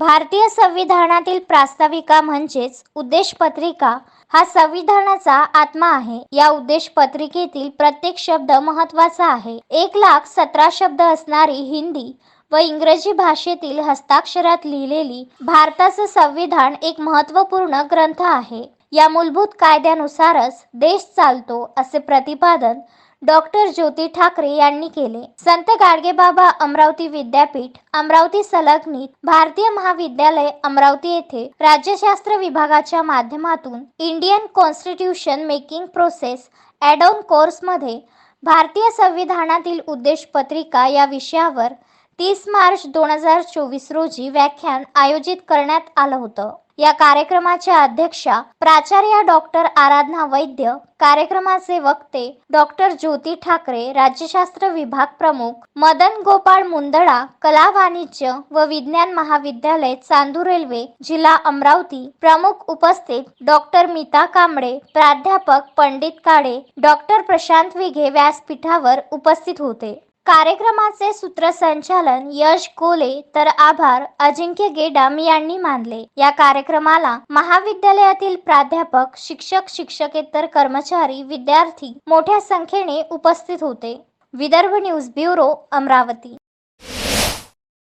भारतीय संविधानातील प्रास्ताविका म्हणजेच उद्देश पत्रिका हा संविधानाचा आत्मा आहे. या उद्देश पत्रिकेतील प्रत्येक शब्द महत्त्वाचा आहे. एक लाख सतरा शब्द असणारी हिंदी व इंग्रजी भाषेतील हस्ताक्षरात लिहिलेली भारताचं संविधान एक महत्त्वपूर्ण ग्रंथ आहे. या मूलभूत कायद्यानुसारच देश चालतो असे प्रतिपादन डॉक्टर ज्योती ठाकरे यांनी केले. संत गाडगेबाबा अमरावती विद्यापीठ अमरावती संलग्नित भारतीय महाविद्यालय अमरावती येथे राज्यशास्त्र विभागाच्या माध्यमातून Indian constitution making process addon कोर्समध्ये भारतीय संविधानातील उद्देश पत्रिका या विषयावर तीस मार्च दोन हजार चोवीस रोजी व्याख्यान आयोजित करण्यात आलं होतं. या कार्यक्रमाच्या अध्यक्षा प्राचार्य डॉक्टर आराधना वैद्य कार्यक्रमाचे वक्ते डॉक्टर ज्योती ठाकरे राज्यशास्त्र विभाग प्रमुख मदन गोपाळ मुंदडा कला वाणिज्य व विज्ञान महाविद्यालय चांदूर रेल्वे जिल्हा अमरावती प्रमुख उपस्थित डॉक्टर मीता कांबळे प्राध्यापक पंडित काळे डॉक्टर प्रशांत विघे व्यासपीठावर उपस्थित होते. कार्यक्रमाचे सूत्रसंचालन यश कोले तर आभार. अजिंक्य गेडाम यांनी मानले. या कार्यक्रमाला महाविद्यालयातील प्राध्यापक शिक्षक शिक्षकेतर कर्मचारी विद्यार्थी मोठ्या संख्येने उपस्थित होते. Vidarbha news bureau Amravati.